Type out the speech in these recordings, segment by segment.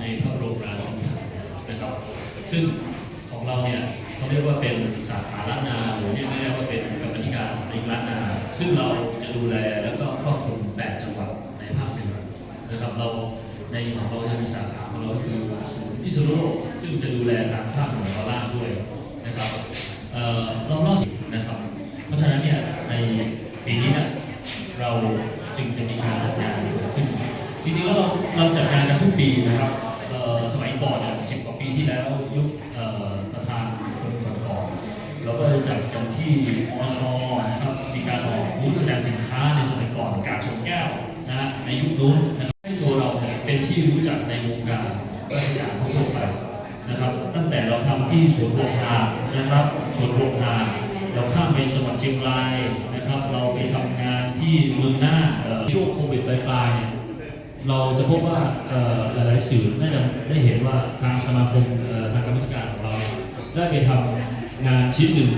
ในพระบรมราชูปถัมภ์นะครับ ซึ่งของเราเนี่ยเขาเรียกว่าเป็นสาขาล้านนาหรือเรียกง่ายๆว่าเป็นกรรมธิการสถาปนิกล้านนา ซึ่งเราจะดูแลแล้วก็ครอบคลุม8จังหวัดในภาคเหนือนะครับเราในของเราจะมีสาขาของเราคือศูนย์พิษณุโลกซึ่งจะดูแลทางภาคเหนือตอนล่างด้วยนะครับเอ่อรอบนอกนะครับ เพราะฉะนั้นเนี่ยในปีนี้เนี่ยเราจึงจะมีการจัดงาน จริงๆแล้วเราเราจัดงานกันทุกปีนะครับสมัยก่อนเนี่ยสิบกว่าปีที่แล้วยุคประธานคนก่อนๆเราก็จัดกันที่มชนะครับมีการออกบูธแสดงสินค้าในสมัยก่อนการชนแก้วนะฮะในยุคนู้นให้ตัวเราเป็นที่รู้จักในวงการราชการทั่วไปนะครับตั้งแต่เราทำที่สวนโบวหานะครับสวนโบวหาเราข้ามไปจังหวัดเชียงรายนะครับ เราไปทำงานที่เมืองหน่าช่วงโควิดปลายๆเนี่ย เราจะพบว่าหลายๆสื่อน่าจะได้เห็นว่าทางสมาคมทางกรรมธิการของเราได้ไปทำงานชิ้นหนึ่ง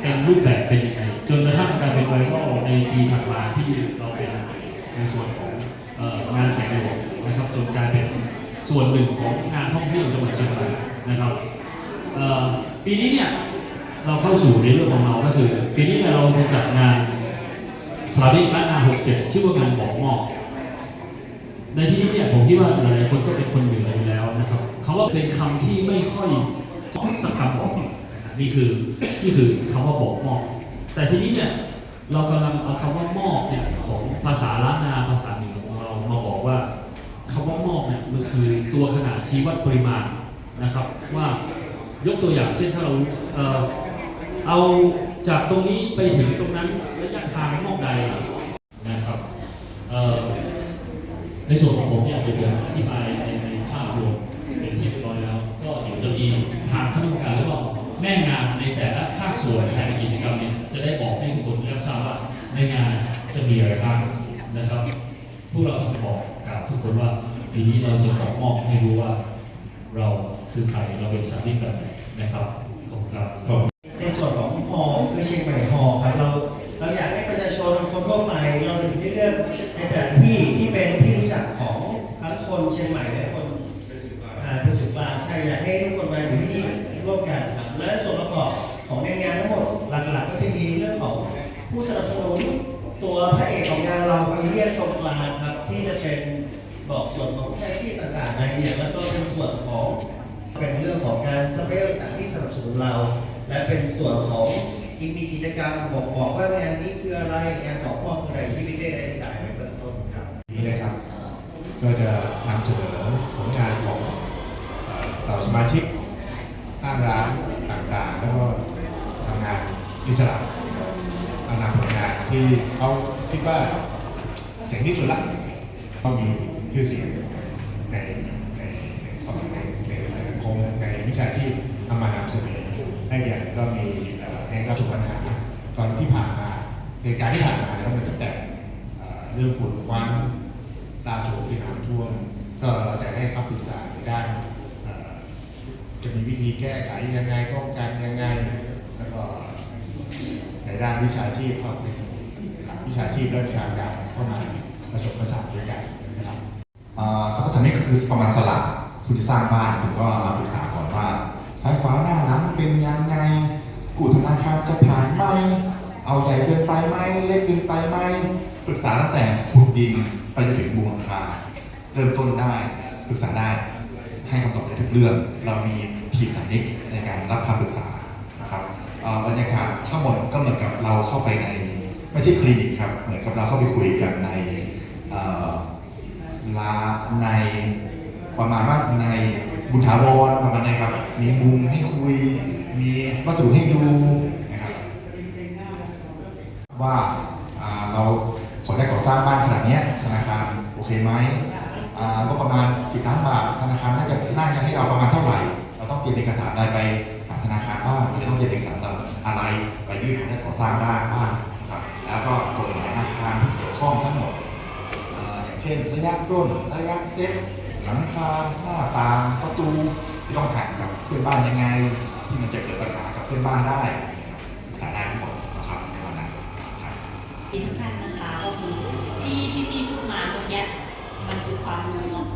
เต็มรูปแบบเป็นยังไงจนกระทั่งกลายเป็นไวรัลในปีถัดมาที่เราเป็นในส่วนของงานแสงหลวงนะครับจนกลายเป็นส่วนหนึ่งของงานท่องเที่ยวจังหวัดเชียงรายนะครับปีนี้เนี่ยเราเข้าสู่ในเรื่องของเราก็คือ ปีนี้เราจะจัดงานสาริกล้านนา67 ชื่อว่างานบอกมอบ ในที่นี้เนี่ยผมคิดว่าหลายๆคนก็เป็นคนเหนืออยู่แล้วนะครับเขาว่าเป็นคำที่ไม่ค่อยสักคำบอกนี่คือนี่คือคำว่าบอกมอบแต่ทีนี้เนี่ยเรากำลังเอาคำว่ามอบเนี่ยของภาษาล้านนาภาษาเหนือของเรามาบอกว่าคำว่ามอบเนี่ยมันคือตัวขนาดชี้วัดปริมาณนะครับ ว่ายกตัวอย่างเช่นถ้าเราเออเอาจากตรงนี้ไปถึงตรงนั้นระยะทางมอบใดนะครับเอ่อ ในส่วนของผมเนี่ยเดี๋ยวผมอธิบายในในภาพรวมเป็นที่เรียบร้อยแล้ว ก็เดี๋ยวจะมีทางคณะกรรมการแล้วก็แม่งานในแต่ละภาคส่วนภายในกิจกรรมเนี่ยจะได้บอกให้ทุกคนรับทราบว่าในงานจะมีอะไรบ้างนะครับพวกเราจะบอกกับทุกคนว่าปีนี้เราจะบอกมอบให้รู้ว่า เราคือใครเราเป็นสถานีแบบไหนนะครับขอบคุณครับ ผู้สนับสนุนตัวพระเอกของงานเราคือเรียกตรงกลางครับ ที่จะเป็นบอกส่วนของวิชาชีพต่างๆรายละเอียแล้วก็เป็นส่วนของเป็นเรื่องของการสเปรย์ต่างๆที่สนับสนุนเรา และเป็นส่วนของที่มีกิจกรรมบอกบอกว่างานนี้คืออะไรงานบอกพ่อคืออะไรที่ไม่ได้ได้อธิบายไว้เบื้องต้นครับนี้นะครับ ก็จะนำเสนอผลงานของต่อสมาชิกห้างร้านต่างๆ แล้วก็ทำงานอิสระ ผลงานที่เขาคิดว่าเจ๋งที่สุดละก็มีชื่อเสียงในในในในในสังคมในวิชาชีพทำมานำเสนอให้แก่ก็มีเอ่อแห่งรับทุกปัญหาตอนที่ผ่านมาเหตุการณ์ที่ผ่านมาก็มันตั้งแต่เอ่อเรื่องฝุ่นควันตาสูงที่น้ำท่วมก็เราจะให้คำปรึกษาในด้านจะมีวิธีแก้ไขยังไงป้องกันยังไง แล้วก็ในด้านวิชาชีพก็เป็น วิชาชีพและวิชาการเข้ามาผสมผสานด้วยกันนะครับอ่าคำว่าสันนิษก็คือประมาณสลักคุณจะสร้างบ้านคุณก็มาปรึกษาก่อนว่าซ้ายขวาหน้าหลังเป็นยังไงกู้ธนาคารจะผ่านไหมเอาใหญ่เกินไปไหมเล็กเกินไปไหมปรึกษาตั้งแต่ขุดดินไปจนถึงบูรณาคารเริ่มต้นได้ปรึกษาได้ให้คำตอบในทุกเรื่อง เรามีทีมสันนิษในการรับคำปรึกษานะครับบรรยากาศทั้งหมดก็เหมือนกับเราเข้าไปใน ไม่ใช่คลินิกครับ เหมือนกับเราเข้าไปคุยกันในลาในประมาณว่าในบุญถาวรประมาณนี้ครับ มีมุมให้คุย มีวัสดุให้ดูนะครับ ว่าาเราขอได้ก่อสร้างบ้านขนาดเนี้ยธนาคารโอเคไหมก็ประมาณ10ล้านบาทธนาคารน่าจะน่าจะให้เราประมาณเท่าไหร่ เราต้องเตรียมเอกสารอะไรไปหาธนาคารบ้างหรือต้องเตรียมเอกสารอะไรไปยื่นขอได้ก่อสร้างได้บ้างนะครับ แล้วก็กฎหมายอาคารที่เกี่ยวข้องทั้งหมดอย่างเช่นระยะต้นระยะเซตหลังคาหน้าต่างประตูที่ต้องห่างกับเพื่อนบ้านยังไง ที่มันจะเกิดปัญหากับเพื่อนบ้านได้นะครับปรึกษาได้ทั้งหมดนะครับในวันนั้นครับทุกท่านนะคะก็คือที่พี่พูดมาเมื่อกี้มันคือความรู้เนาะ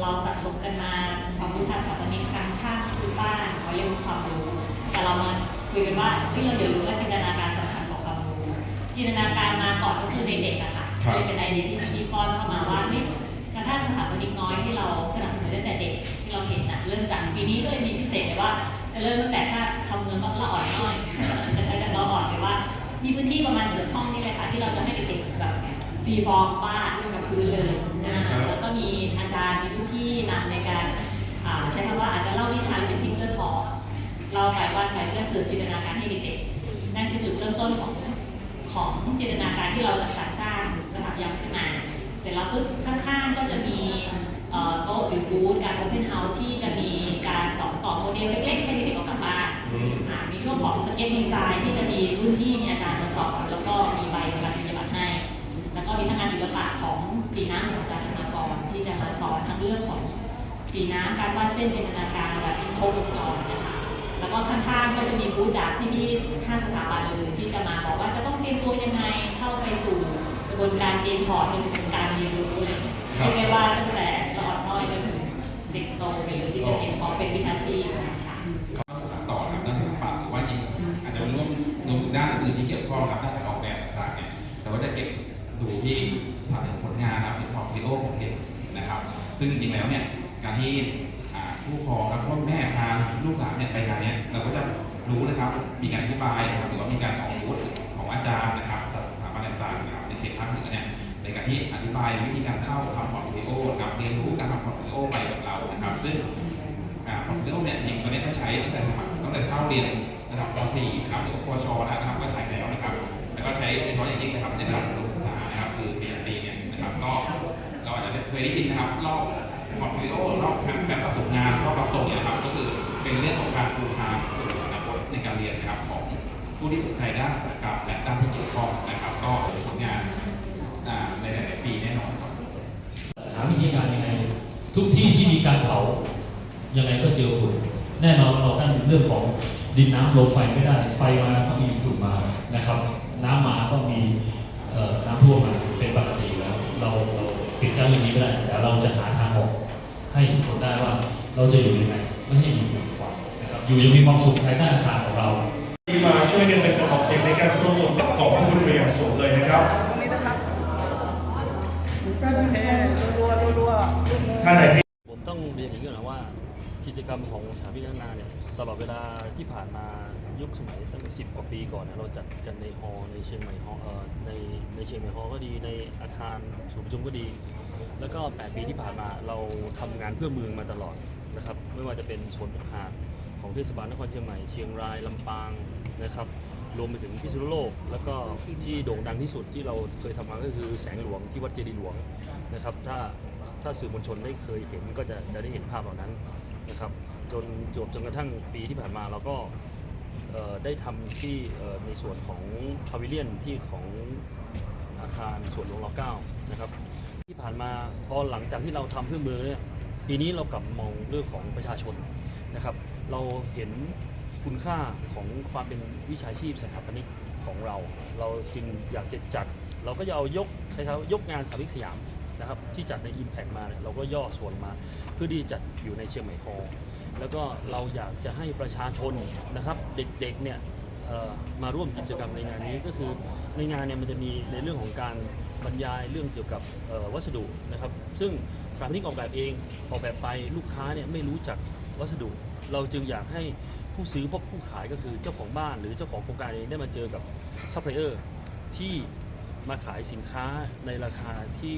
เราสะสมกันมาความรู้ทางสถาปนิกทางช่างคือบ้านเขาเรียกว่าความรู้ แต่เรามาคุยกันว่าที่เราเรียนรู้ว่าจินตนาการสำ จินตนาการมาก่อนก็คือเด็กๆอะค่ะครับ เลยเป็นไอเดียที่พี่ป้อนเข้ามาว่าเฮ้ยกระทั่งสถาปนิกน้อยที่เราสนับสนุนตั้งแต่เด็กที่เราเห็นนะเริ่มจากปีนี้ก็เลยมีพิเศษเลยว่า จะเริ่มตั้งแต่ถ้าคำเมืองก็ละอ่อนน้อยจะใช้แต่ละอ่อนเลยว่า มีพื้นที่ประมาณเจ็ดห้องนี่เลยค่ะที่เราจะให้เด็กๆแบบฟรีฟอร์มวาดกับพื้นเลยนะแล้วก็มีอาจารย์มีรุ่นพี่นำในการอ่าใช้คำว่าอาจจะเล่านิทานเป็นพิกเจอร์ทอ เราไปวาดไปเพื่อเสริมจินตนาการให้เด็กๆ นั่นคือจุดเริ่มต้นของ ของจินตนาการที่เราจะสรรสร้างสถาปัตยกรรมขึ้นมาเสร็จแล้วปุ๊บข้างๆก็จะมีโต๊ะหรือบูธการโอเพนเฮาส์ที่จะมีการสอนต่อโมเดลเล็กๆให้เด็กๆเอากลับบ้านมีช่วงของสเก็ตดีไซน์ที่จะมีรุ่นพี่มีอาจารย์มาสอนแล้วก็มีใบปริญญาบัตรให้ แล้วก็มีทั้งงานศิลปะของสีน้ำของอาจารย์ธนากรที่จะมาสอนทั้งเรื่องของสีน้ำการวาดเส้นจินตนาการแบบครบวงจรนะคะ ก็ข้างๆก็จะมีบูธจากพี่ๆห้าสถาบันเลยที่จะมาบอกว่าจะต้องเตรียมตัวยังไงเข้าไปสู่กระบวนการเตรียมพอร์ตจนถึงการเรียนรู้อะไรอย่างเงี้ยครับเรียได้ว่าตั้งแต่ละอ่อนน้อยจนถึงเด็กโตไปเลยที่จะเตรียมพอร์ตเป็นวิชาชีพนะคะก็ศึกษาต่อนะครับด้านศิลปะหรือว่าจริงอาจจะร่วมรวมถึงด้านอื่นที่เกี่ยวข้องครับด้านการออกแบบต่างๆเนี่ยแต่ว่าจะเก็บดูที่สะสมผลงานนะครับเป็นพอร์ตโฟลิโอของเด็กนะครับ ซึ่งจริงแล้วเนี่ยการที่ ผู้ปกครองครับพ่อแม่พาลูกหลานเนี่ยไปงานเนี้ยเราก็จะรู้นะครับ มีการอธิบายนะครับหรือว่ามีการออกบูธของอาจารย์นะครับสถาบันต่างๆนะครับในเขตภาคเหนือเนี่ยในการที่อธิบายวิธีการเข้าทำพอร์ตโฟลิโอนะครับเรียนรู้การทำพอร์ตโฟลิโอไปกับเรานะครับ ซึ่งอ่าของเรื่อเนี่ยจริงๆตอนนี้ต้องใช้ตั้งแต่สมัครตั้งแต่เข้าเรียนระดับป .4 ครับหรือปชแล้วนะครับก็ใช้ พอร์ตโฟลิโอรอบการประสบงานรอบรับส่งเนี่ยนะครับก็คือเป็นเรื่องของการปูทางสู่อนาคตในการเรียนนะครับของผู้ที่สนใจด้านศิลปกรรมและด้านที่เกี่ยวข้องนะครับ ก็ผลงานในหลายๆปีแน่นอนครับหาวิธีการยังไงทุกที่ที่มีการเผายังไงก็เจอฝุ่นแน่นอนเราตั้งเรื่องของดินน้ำลมไฟไม่ได้ ไฟมาก็มีฝุ่นมา เราจะอยู่ยังไงไม่ให้มีฝุ่นควันนะครับอยู่อยังมีความสุขภายใต้อาคารของเราที่มาช่วยกันเป็นกระบอกเสียงในการรวบรวมขอบพระคุณเป็นอย่างสูงเลยนะครับท่านใดที่ผมต้องเรียนอย่างนี้ก่อนนะว่า กิจกรรมของสถาบันพัฒนาเนี่ยตลอดเวลาที่ผ่านมายุคสมัยตั้งสิบกว่าปีก่อนเนี่ยเราจัดกันในฮอลล์ในเชียงใหม่ฮอลล์เอ่อในในเชียงใหม่ฮอลล์ก็ดีในอาคารศูนย์ประชุมก็ดี แล้วก็ 8 ปีที่ผ่านมาเราทำงานเพื่อเมืองมาตลอดนะครับ ไม่ว่าจะเป็นสวนอาหารของเทศบาลนครเชียงใหม่เชียงรายลำปางนะครับรวมไปถึงพิษณุโลก แล้วก็ที่โด่งดังที่สุดที่เราเคยทำมาก็คือแสงหลวงที่วัดเจดีย์หลวงนะครับถ้าถ้าสื่อมวลชนได้เคยเห็นก็จะจะได้เห็นภาพเหล่านั้นนะครับจนจบจนกระทั่งปีที่ผ่านมาเราก็ได้ทำที่ในส่วนของพาวิเลียนที่ของอาคารสวนหลวงรเก้านะครับที่ผ่านมาพอหลังจากที่เราทำเพื่อเมืองเนี่ย ปีนี้เรากลับมองเรื่องของประชาชนนะครับ เราเห็นคุณค่าของความเป็นวิชาชีพสถาปนิกของเรา เราจึงอยากจะจัด เราก็จะเอายกใช้คำว่ายกงานสถาปนิกสยามนะครับ ที่จัดใน Impact มาเนี่ยเราก็ย่อส่วนมา เพื่อที่จะจัดอยู่ในเชียงใหม่ฮอลแล้วก็เราอยากจะให้ประชาชนนะครับ เด็กๆเนี่ยมาร่วมกิจกรรมในงานนี้ก็คือในงานเนี่ยมันจะมีในเรื่องของการบรรยายเรื่องเกี่ยวกับวัสดุนะครับ ซึ่ง สถาปนิกออกแบบเองออกแบบไปลูกค้าเนี่ยไม่รู้จักวัสดุ เราจึงอยากให้ผู้ซื้อพบผู้ขายก็คือเจ้าของบ้านหรือเจ้าของโครงการเองได้มาเจอกับซัพพลายเออร์ที่มาขายสินค้าในราคาที่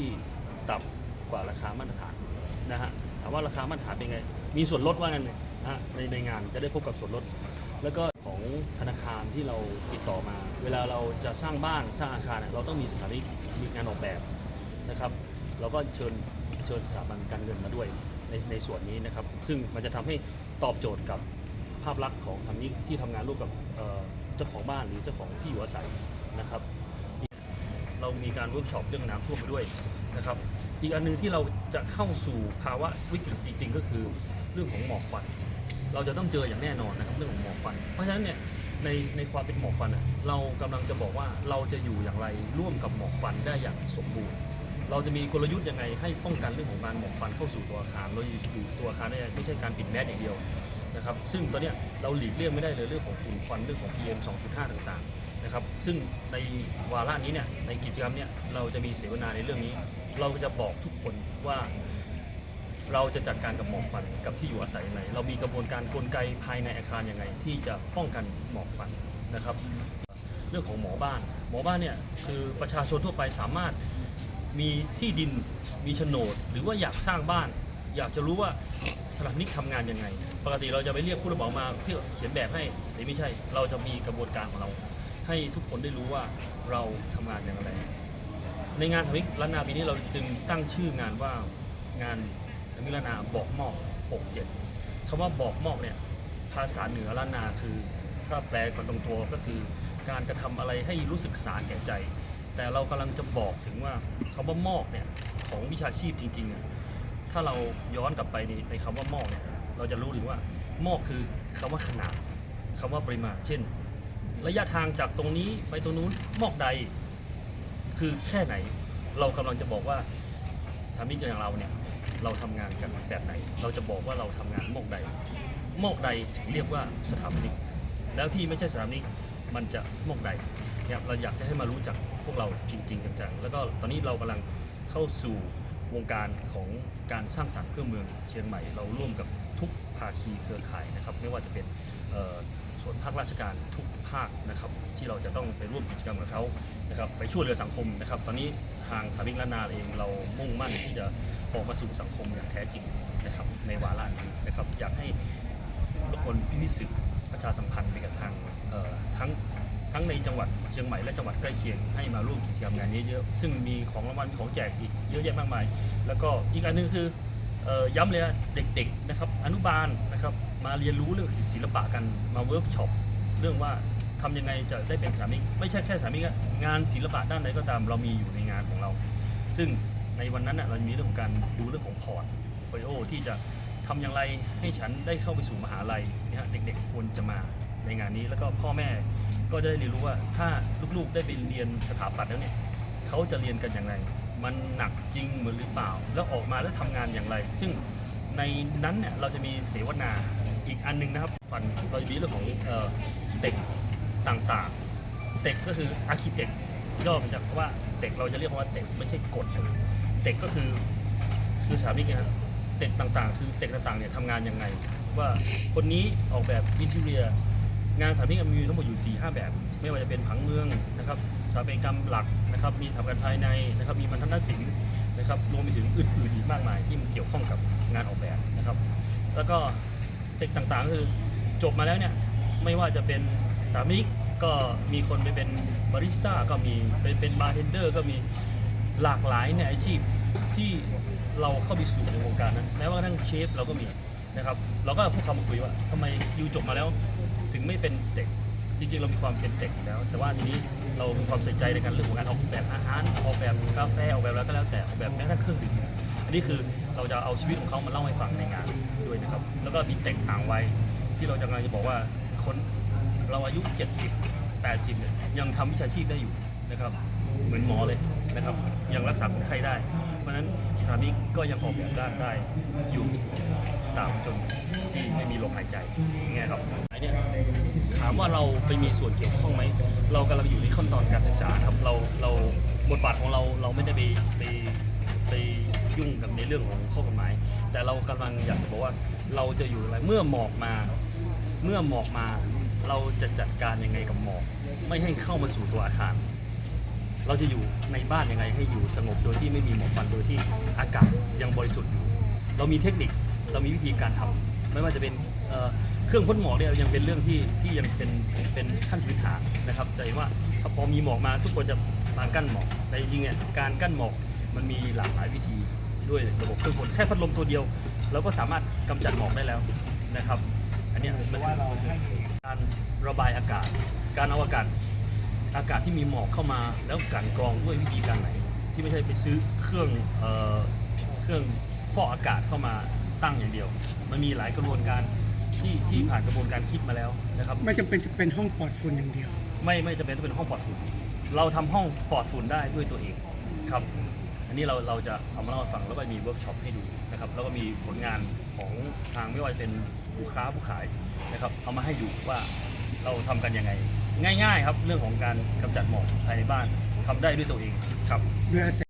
ต่ำกว่าราคามาตรฐานนะฮะถามว่าราคามาตรฐานเป็นไง มีส่วนลดว่างั้นนะฮะในในงานจะได้พบกับส่วนลด แล้วก็ของธนาคารที่เราติดต่อมา เวลาเราจะสร้างบ้านสร้างอาคารเนี่ยเราต้องมีสถานีมีงานออกแบบนะครับ เราก็เชิญ เชิญสถาบันการเงินมาด้วยในในส่วนนี้นะครับ ซึ่งมันจะทำให้ตอบโจทย์กับภาพลักษณ์ของทำนี้ที่ทำงานร่วมกับเจ้าของบ้านหรือเจ้าของที่อยู่อาศัยนะครับ เรามีการเวิร์กช็อปเรื่องน้ำท่วมไปด้วยนะครับ อีกอันหนึงที่เราจะเข้าสู่ภาวะวิกฤตจริงๆ ก็คือเรื่องของหมอกควันเราจะต้องเจออย่างแน่นอนนะครับเรื่องของหมอกควัน เพราะฉะนั้นเนี่ยในในความเป็นหมอกควันเรากำลังจะบอกว่าเราจะอยู่อย่างไรร่วมกับหมอกควันได้อย่างสมบูรณ์ เราจะมีกลยุทธ์ยังไงให้ป้องกันเรื่องของการหมอกควันเข้าสู่ตัวอาคารเราอยู่ตัวอาคารได้ไม่ใช่การปิดแมสอย่างเดียวนะครับซึ่งตอนนี้เราหลีกเลี่ยงไม่ได้เลยเรื่องของฝุ่นควันเรื่องของ PM 2.5 ต่างๆนะครับซึ่งในวาระนี้เนี่ยในกิจกรรมเนี่ยเราจะมีเสวนาในเรื่องนี้ เราจะบอกทุกคนว่า เราจะจัดการกับหมอกควันกับที่อยู่อาศัยยังไงเรามีกระบวนการกลไกภายในอาคารยังไง ที่จะป้องกันหมอกควันนะครับ เรื่องของหมอบ้าน หมอบ้านเนี่ยคือประชาชนทั่วไปสามารถ มีที่ดินมีโฉนด หรือว่าอยากสร้างบ้าน อยากจะรู้ว่าสถานิกทำงานยังไง ปกติเราจะไปเรียกผู้รับเหมามาเพื่อเขียนแบบให้หรือไม่ใช่ เราจะมีกระบวนการของเรา ให้ทุกคนได้รู้ว่าเราทำงานอย่างไร ในงานทวิกล้านนาปีนี้เราจึงตั้งชื่องานว่างานทวิกล้านนาบอกมอก67คำว่าบอกมอกเนี่ยภาษาเหนือล้านนาคือ ถ้าแปลกันตรงตัวก็คือ การกระทำอะไรให้รู้สึกสาแก่ใจ แต่เรากำลังจะบอกถึงว่าคำว่ามอกเนี่ยของวิชาชีพจริงๆเนี่ยถ้าเราย้อนกลับไปในในคำว่ามอกเนี่ยเราจะรู้ถึงว่ามอกคือคำว่าขนาดคำว่าปริมาณ เช่น ระยะทางจากตรงนี้ไปตรงนู้นมอกใด คือแค่ไหน เรากำลังจะบอกว่าทามิกอย่างเราเนี่ยเราทำงานกันแบบไหน เราจะบอกว่าเราทำงานมอกใด มอกใดถึงเรียกว่าสถาปนิก แล้วที่ไม่ใช่สถาปนิกมันจะมอกใด เนี่ยเราอยากจะให้มารู้จักพวกเราจริง ๆ จังๆ แล้วก็ตอนนี้เรากำลังเข้าสู่วงการของการสร้างสรรค์เครื่องเมืองเชียงใหม่ เราร่วมกับทุกภาคีเครือข่ายนะครับ ไม่ว่าจะเป็นส่วนภาคราชการทุกภาคนะครับ ที่เราจะต้องไปร่วมกิจกรรมกับเขานะครับ ไปช่วยเหลือสังคมนะครับ ตอนนี้ทางทาวิกล้านาเองเรามุ่งมั่นที่จะออกมาสู่สังคมอย่างแท้จริงนะครับ ในวาระนี้นะครับ อยากให้ทุกคนพี่พิสื่อประชาสัมพันธ์ไปกับทางทั้ง ทั้งในจังหวัดเชียงใหม่และจังหวัดใกล้เคียงให้มาร่วมกิจกรรมงานนี้เยอะซึ่งมีของรางวัลมีของแจกอีกเยอะแยะมากมาย แล้วก็อีกอันหนึงคือออย้ำเลยเด็กๆนะครับอนุบาลนะครับมาเรียนรู้เรื่องศิลปะกันมาเวิร์กช็อปเรื่องว่าทำยังไงจะได้เป็นสามิกไม่ใช่แค่สามิกงานศิลปะด้านใดก็ตามเรามีอยู่ในงานของเรา ซึ่งในวันนั้นเรามีเรื่องของการดูเรื่องของพอร์ตโฟลิโอที่จะทำอย่างไรให้ฉันได้เข้าไปสู่มหาลัยนะฮะเด็กๆควรจะมาในงานนี้แล้วก็พ่อแม่ ก็จะได้เรียนรู้ว่าถ้าลูกๆได้ไปเรียนสถาปัตย์แล้วเนี่ยเขาจะเรียนกันอย่างไร มันหนักจริงเหมือนหรือเปล่า แล้วออกมาแล้วทำงานอย่างไร ซึ่งในนั้นเนี่ยเราจะมีเสวนาอีกอันหนึงนะครับฟันเราจะมีเรื่องของเด็กต่างๆเด็กก็คืออาร์เคเต็กย่อมาจากคำว่าเด็กเราจะเรียกว่าเด็กไม่ใช่กฎเด็กก็คือคือสถาปนิกนะครับเด็กต่างๆ คือเด็กต่างๆเนี่ยทำงานยังไง ว่าคนนี้ออกแบบอินทีเรีย งานสถาปนิกมีทั้งหมดอยู่4 5แบบ ไม่ว่าจะเป็นผังเมืองนะครับสถาปัตยกรรมหลักนะครับ มีสถาปัตยภายในนะครับ มีบรรทัดศิลป์นะครับรวมไปถึงอื่นๆอีกมากมายที่มันเกี่ยวข้องกับงานออกแบบนะครับ แล้วก็เด็กต่างๆคือจบมาแล้วเนี่ยไม่ว่าจะเป็นสถาปนิกก็มีคนไปเป็นบาริสต้าก็มีเป็นเป็นบาร์เทนเดอร์ก็มีหลากหลายในอาชีพที่เราเข้าไปสู่ในวงการนั้นแม้ว่าทั่งเชฟเราก็มีนะครับ เราก็พูดคำมาคุยว่าทำไมยูจบมาแล้ว ถึงไม่เป็นเด็กจริงๆ เรามีความเป็นเด็กอยู่แล้ว แต่ว่าทีนี้เรามีความใส่ใจในการเรื่องของการออกแบบอาหารออกแบบกาแฟออกแบบแล้วก็แล้วแต่ออกแบบแม้กระทั่งเครื่องดื่มอันนี้คือเราจะเอาชีวิตของเขามาเล่าให้ฟังในงานด้วยนะครับ แล้วก็มีเด็กต่างวัยที่เราจะกำลังจะบอกว่าคนเราอายุ 70 80เนี่ยยังทำวิชาชีพได้อยู่นะครับ เหมือนหมอเลยนะครับยังรักษาคนไข้ได้ เพราะฉะนั้นสถานีก็ยังออกแบบด้านได้อยู่ตามจน ไม่มีลมหายใจอย่างเงี้ยครับไอ้เนี่ยถามว่าเราไปมีส่วนเกี่ยวข้องไหมเรากำลังอยู่ในขั้นตอนการศึกษาครับเราเราบทบาทของเราเราไม่ได้ไปไปไปยุ่งกับในเรื่องของข้อกฎหมาย แต่เรากำลังอยากจะบอกว่าเราจะอยู่อะไรเมื่อหมอกมา เมื่อหมอกมาเราจะจัดการยังไงกับหมอก ไม่ให้เข้ามาสู่ตัวอาคาร เราจะอยู่ในบ้านยังไงให้อยู่สงบโดยที่ไม่มีหมอกควันโดยที่อากาศยังบริสุทธิ์อยู่ เรามีเทคนิคเรามีวิธีการทำ ไม่ว่าจะเป็นเเครื่องพ่นหมอกเนี่ยยังเป็นเรื่องที่ที่ยังเป็นเป็นขั้นพื้นฐานนะครับแต่ว่าพอมีหมอกมาทุกคนจะมากั้นหมอกแต่จริงๆเนี่ยการกั้นหมอกมันมีหลากหลายวิธีด้วยระบบเครื่องพ่นแค่พัดลมตัวเดียวเราก็สามารถกำจัดหมอกได้แล้วนะครับ อันนี้มันคือการระบายอากาศ การเอาอากาศอากาศที่มีหมอกเข้ามาแล้วกันกรองด้วยวิธีการไหน ที่ไม่ใช่ไปซื้อเครื่องเออเครื่องฟอกอากาศเข้ามา ตั้งอย่างเดียว มันมีหลายกระบวนการที่ที่ผ่านกระบวนการคิดมาแล้วนะครับ ไม่จำเป็นจะเป็นห้องปลอดฝุ่นอย่างเดียว ไม่ไม่จำเป็นต้องเป็นห้องปลอดฝุ่น เราทำห้องปลอดฝุ่นได้ด้วยตัวเองครับ อันนี้เราเราจะเอามาเล่าให้ฟังแล้วก็มีเวิร์กช็อปให้ดูนะครับ แล้วก็มีผลงานของทางไม่ว่าจะเป็นผู้ค้าผู้ขายนะครับ เอามาให้ดูว่าเราทำกันยังไง ง่าย ๆ ครับเรื่องของการกำจัดหมอกภายในบ้านทำได้ด้วยตัวเองครับ โดยอาศัย